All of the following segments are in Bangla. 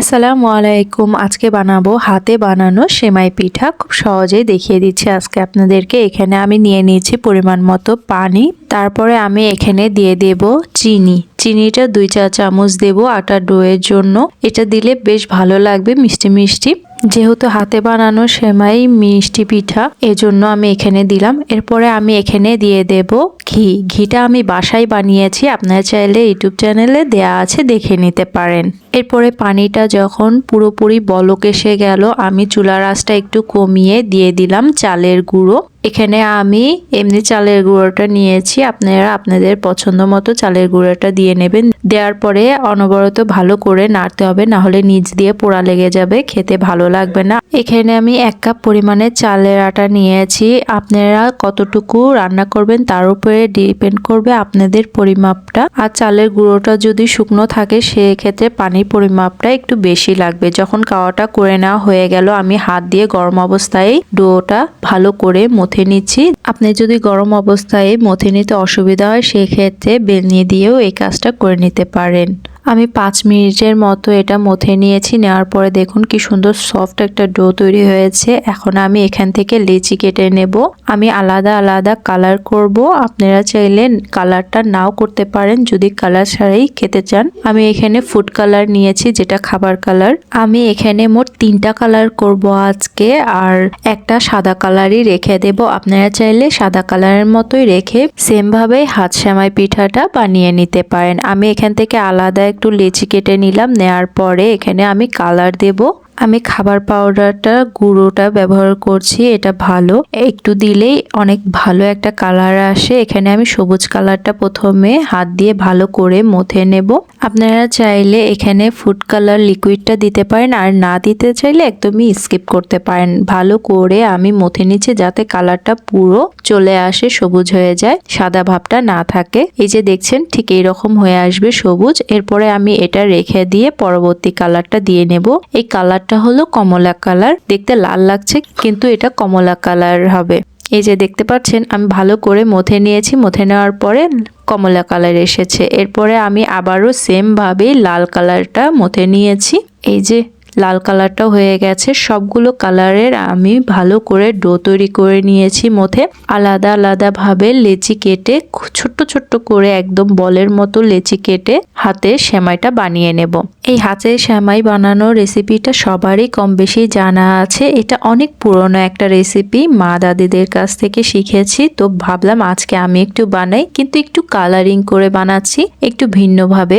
আসসালামু আলাইকুম। আজকে বানাবো হাতে বানানো সেমাই পিঠা। খুব সহজেই দেখিয়ে দিচ্ছি আজকে আপনাদেরকে। এখানে আমি নিয়ে নিয়েছি পরিমাণ মতো পানি। তারপরে আমি এখানে দিয়ে দেব চিনি। চিনিটা দুই চা চামচ দেব আটা ডোয়ের জন্য। এটা দিলে বেশ ভালো লাগবে, মিষ্টি মিষ্টি। যেহেতু হাতে বানানো সেমাই মিষ্টি পিঠা, এজন্য আমি এখানে দিলাম। এরপরে আমি এখানে দিয়ে দেব ঘি। ঘিটা আমি বাসায় বানিয়েছি, আপনারা চাইলে ইউটিউব চ্যানেলে দেয়া আছে, দেখে নিতে পারেন। এরপরে পানিটা যখন পুরোপুরি বলক এসে গেল, আমি চুলার আঁচটা একটু কমিয়ে দিয়ে দিলাম চালের গুঁড়ো। এখানে আমি এমনি চালের গুঁড়োটা নিয়েছি। আপনারা আপনাদের পছন্দ মতো চালের গুঁড়োটা দিয়ে নেবেন। দেওয়ার পরে অনবরত ভালো করে নাড়তে হবে না হলে নিচ দিয়ে পোড়া লেগে যাবে, খেতে ভালো লাগবে না। এখানে আমি এক কাপ পরিমাণে চালের আটা নিয়েছি। আপনারা কতটুকু রান্না করবেন তার উপরে ডিপেন্ড করবে আপনাদের পরিমাপটা। আর চালের গুঁড়োটা যদি শুকনো থাকে, সেক্ষেত্রে পানির পরিমাপটা একটু বেশি লাগবে। যখন খাওয়াটা করে নেওয়া হয়ে গেল, আমি হাত দিয়ে গরম অবস্থায় ডোটা ভালো করে মথে নিচ্ছি। আপনি যদি গরম অবস্থায় মথে নিতে অসুবিধা হয়, সেক্ষেত্রে বেলনি দিয়েও এই কাজটা করে নিতে পারেন। আমি পাঁচ মিনিটের মতো এটা মথে নিয়েছি, নেওয়ার পরে দেখুন কি সুন্দর সফট একটা ডো তৈরি হয়েছে। এখন আমি এখান থেকে লেচি কেটে নেব। আমি আলাদা আলাদা কালার করব। আপনারা চাইলে কালারটা নাও করতে পারেন, যদি কালার ছাড়াই খেতে চান। আমি এখানে ফুড কালার নিয়েছি, যেটা খাবার কালার আমি এখানে মোট তিনটা কালার করব আজকে, আর একটা সাদা কালারই রেখে দেব। আপনারা চাইলে সাদা কালারের মতোই রেখে সেম ভাবে হাত সেমাই পিঠাটা বানিয়ে নিতে পারেন। আমি এখান থেকে আলাদা একটু লেচি কেটে নিলাম নেওয়ার পরে এখানে আমি কালার দেব। আমি খাবার পাউডারটা গুঁড়োটা ব্যবহার করছি, এটা ভালো। একটু দিলেই অনেক ভালো একটা কালার আসে। এখানে আমি সবুজ কালারটা প্রথমে হাত দিয়ে ভালো করে মথে নেব। আপনারা চাইলে এখানে ফুড কালার লিকুইডটা দিতে পারেন, আর না দিতে চাইলে একদমই স্কিপ করতে পারেন। ভালো করে আমি মথে নিচ্ছি যাতে কালারটা পুরো চলে আসে, সবুজ হয়ে যায়, সাদা ভাবটা না থাকে। এই যে দেখছেন, ঠিক এইরকম হয়ে আসবে সবুজ। এরপরে আমি এটা রেখে দিয়ে পরবর্তী কালারটা দিয়ে নেব। এই কালার কালারটা হলো কমলা কালার। দেখতে লাল লাগছে, কিন্তু এটা কমলা কালার হবে। এই যে দেখতে পাচ্ছেন, আমি ভালো করে মথে নিয়েছি। মথে নেওয়ার পরে কমলা কালার এসেছে। এরপরে আমি আবারও সেমভাবে লাল কালারটা মথে নিয়েছি। এই যে লাল কালারটা হয়ে গেছে। সবগুলো কালারের আমি ভালো করে ডো তৈরি করে নিয়েছি মধ্যে। আলাদা আলাদা ভাবে লেচি কেটে ছোট্ট ছোট্ট করে একদম বলের মতো লেচি কেটে হাতে সেমাইটা বানিয়ে নেব। এই হাতে সেমাই বানানোর রেসিপিটা সবারই কম বেশি জানা আছে। এটা অনেক পুরনো একটা রেসিপি। মা দাদিদের কাছ থেকে শিখেছি। তো ভাবলাম আজকে আমি একটু বানাই, কিন্তু একটু কালারিং করে বানাচ্ছি, একটু ভিন্নভাবে।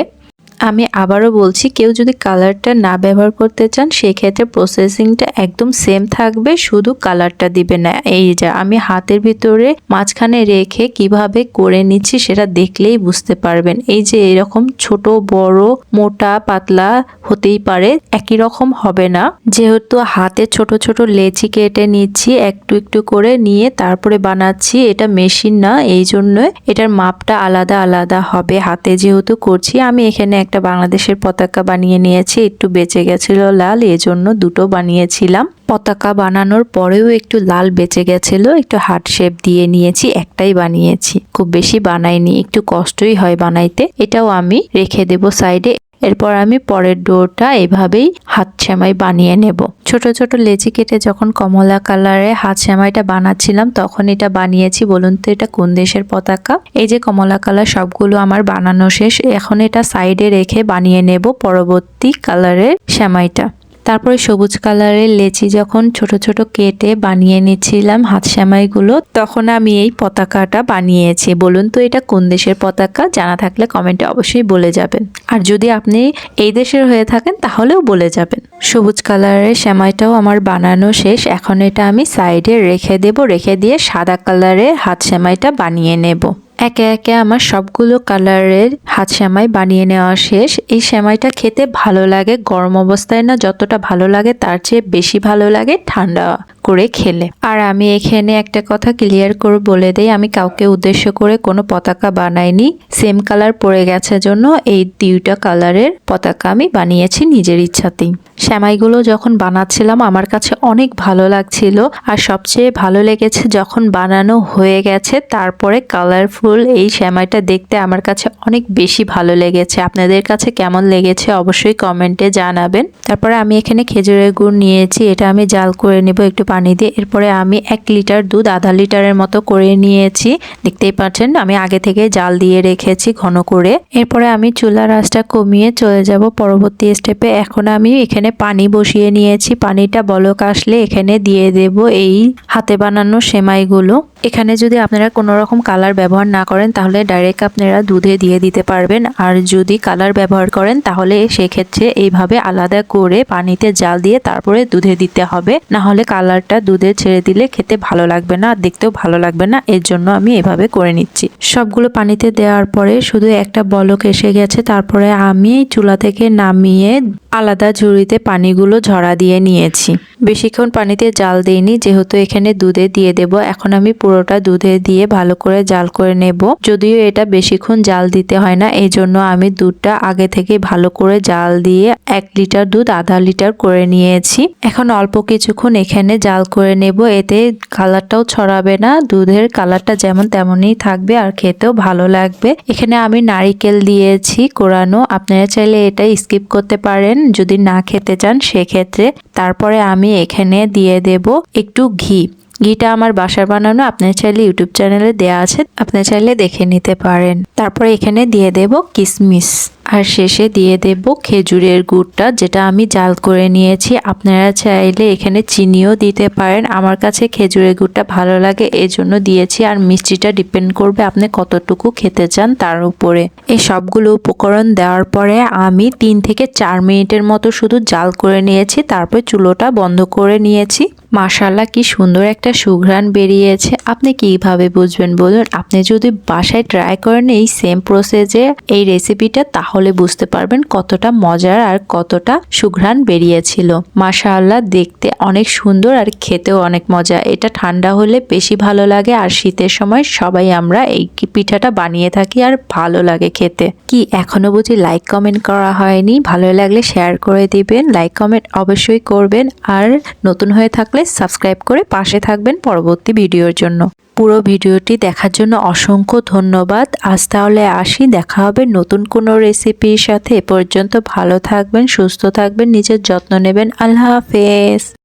আমি আবারও বলছি, কেউ যদি কালারটা না ব্যবহার করতে চান, সেক্ষেত্রে প্রসেসিংটা একদম সেম থাকবে, শুধু কালারটা দিবে না। এই যে, আমি হাতের ভিতরে মাঝখানে রেখে কীভাবে করে নিচ্ছি, সেটা দেখলেই বুঝতে পারবেন। এই যে, এরকম ছোট, বড়, মোটা, পাতলা হতেই পারে, একই রকম হবে না। যেহেতু হাতে ছোট ছোট লেচি কেটে নিচ্ছি, একটু একটু করে নিয়ে তারপরে বানাচ্ছি, এটা মেশিন না, এই জন্য এটার মাপটা আলাদা আলাদা হবে। হাতে যেহেতু করছি, আমি এখানে একটা বাংলাদেশের পতাকা বানিয়ে নিয়েছি, একটু বেঁচে গেছিল লাল, এজন্য দুটো বানিয়েছিলাম। পতাকা বানানোর পরেও একটু লাল বেঁচে গেছিল, একটু হার্ট শেপ দিয়ে নিয়েছি, একটাই বানিয়েছি। খুব বেশি বানাইনি, একটু কষ্টই হয় বানাইতে। এটাও আমি রেখে দেব সাইডে। এরপর আমি পরের ডোটা এভাবেই হাত সেমাই বানিয়ে নেব। ছোট ছোট লেচি কেটে যখন কমলা কালারে হাত সেমাইটা বানাচ্ছিলাম, তখন এটা বানিয়েছি। বলুন তো এটা কোন দেশের পতাকা? এই যে কমলা কালার সবগুলো আমার বানানো শেষ, এখন এটা সাইডে রেখে বানিয়ে নেব পরবর্তী কালারের সেমাইটা। তারপরে সবুজ কালারের লেচি যখন ছোট ছোট কেটে বানিয়ে নিচ্ছিলাম হাত সেমাইগুলো, তখন আমি এই পতাকাটা বানিয়েছি। বলুন তো এটা কোন দেশের পতাকা? জানা থাকলে কমেন্টে অবশ্যই বলে যাবেন। আর যদি আপনি এই দেশের হয়ে থাকেন, তাহলেও বলে যাবেন। সবুজ কালারের সেমাইটাও আমার বানানো শেষ। এখন এটা আমি সাইডে রেখে দেব। রেখে দিয়ে সাদা কালারের হাত সেমাইটা বানিয়ে নেব। একে একে আমার সবগুলো কালারের হাত শ্যামাই বানিয়ে নেওয়া শেষ। এই শ্যামাইটা খেতে ভালো লাগে, গরম অবস্থায় না যতটা ভালো লাগে তার চেয়ে বেশি ভালো লাগে ঠান্ডা করে খেলে। আর আমি এখানে একটা কথা ক্লিয়ার করে বলে দেই, আমি কাউকে উদ্দেশ্য করে কোনো পতাকা বানাইনি। সেম কালার পড়ে গেছে জন্য এই দুইটা কালারের পতাকা আমি বানিয়েছি নিজের ইচ্ছাতেই। সেমাইগুলো যখন বানাচ্ছিলাম, আমার কাছে অনেক ভালো লাগছিল। আর সবচেয়ে ভালো লেগেছে যখন বানানো হয়ে গেছে, তারপরে কালারফুল এই শ্যামাইটা দেখতে আমার কাছে অনেক বেশি ভালো লেগেছে। আপনাদের কাছে কেমন লেগেছে অবশ্যই কমেন্টে জানাবেন। তারপরে আমি এখানে খেজুরের গুড় নিয়েছি, এটা আমি জাল করে নেব একটু পানি দিয়ে। এরপরে আমি এক লিটার দুধ, আধা লিটারের মতো করে নিয়েছি। দেখতেই পাচ্ছেন, আমি আগে থেকে জাল দিয়ে রেখেছি ঘন করে। এরপরে আমি চুলার আঁচটা কমিয়ে চলে যাব পরবর্তী স্টেপে এখন আমি এখানে পানি বসিয়ে নিয়েছি। পানিটা বলক আসলে এখানে দিয়ে দেব এই হাতে বানানো সেমাইগুলো। এখানে যদি আপনারা কোনো রকম কালার ব্যবহার না করেন, তাহলে ডাইরেক্ট আপনারা দুধে দিয়ে দিতে পারবেন। আর যদি কালার ব্যবহার করেন, তাহলে সেক্ষেত্রে এইভাবে আলাদা করে পানিতে জাল দিয়ে তারপরে দুধে দিতে হবে। না হলে কালারটা দুধে ছেড়ে দিলে খেতে ভালো লাগবে না, আর দেখতেও ভালো লাগবে না। এর জন্য আমি এভাবে করে নিচ্ছি। সবগুলো পানিতে দেওয়ার পরে শুধু একটা বলক এসে গেছে। তারপরে আমি চুলা থেকে নামিয়ে আলাদা ঝুড়িতে পানিগুলো ঝরা দিয়ে নিয়েছি। বেশিক্ষণ পানিতে জাল দিইনি, যেহেতু এখানে দুধে দিয়ে দেব। এখন আমি পুরোটা দুধে দিয়ে ভালো করে জাল করে নেব। যদিও এটা বেশিক্ষণ জাল দিতে হয় না এই জন্য আমি দুধটা আগে থেকে ভালো করে জাল দিয়ে এক লিটার দুধ, আধা লিটার করে নিয়েছি। এখন অল্প কিছুক্ষণ এখানে জাল করে নেব, এতে কালারটাও ছড়াবে না, দুধের কালারটা যেমন তেমনই থাকবে আর খেতেও ভালো লাগবে। এখানে আমি নারিকেল দিয়েছি কোরানো, আপনারা চাইলে এটা স্কিপ করতে পারেন, যদি না খেতে চান সেক্ষেত্রে। তারপরে আমি এখানে দিয়ে দেব একটু ঘি। ঘিটা আমার বাসার বানানো আপনার চাইলে ইউটিউব চ্যানেলে দেয়া আছে আপনি চাইলে দেখে নিতে পারেন। তারপরে এখানে দিয়ে দেব কিশমিশ আর শেষে দিয়ে দেব খেজুরের গুড়টা, যেটা আমি জাল করে নিয়েছি। আপনারা চাইলে এখানে চিনিও দিতে পারেন। আমার কাছে খেজুরের গুড়টা ভালো লাগে এই জন্য দিয়েছি। আর মিষ্টিটা ডিপেন্ড করবে আপনি কতটুকু খেতে চান তার উপরে। এই সবগুলো উপকরণ দেওয়ার পরে আমি তিন থেকে চার মিনিটের মতো শুধু জাল করে নিয়েছি। তারপর চুলোটা বন্ধ করে নিয়েছি। মাশাল্লাহ কি সুন্দর একটা সুঘ্রাণ বেরিয়েছে। আপনি কীভাবে বুঝবেন বলুন? আপনি যদি বাসায় ট্রাই করেন এই সেম প্রসেসে এই রেসিপিটা তাহলে বুঝতে পারবেন কতটা মজার আর কতটা সুঘ্রাণ বেরিয়েছিল। মাশাল্লাহ দেখতে অনেক সুন্দর আর খেতেও অনেক মজা। এটা ঠান্ডা হলে বেশি ভালো লাগে আর শীতের সময় সবাই আমরা এই পিঠাটা বানিয়ে থাকি আর ভালো লাগে খেতে। কি এখনও বুঝি লাইক কমেন্ট করা হয়নি? ভালো লাগলে শেয়ার করে দিবেন লাইক কমেন্ট অবশ্যই করবেন। আর নতুন হয়ে থাকলে সাবস্ক্রাইব করে পাশে থাকবেন পরবর্তী ভিডিওর জন্য। পুরো ভিডিওটি দেখার জন্য অসংখ্য ধন্যবাদ। আজ তাহলে আসি, দেখা হবে নতুন কোনো রেসিপির সাথে। এ পর্যন্ত ভালো থাকবেন, সুস্থ থাকবেন, নিজের যত্ন নেবেন। আল্লাহ হাফেজ।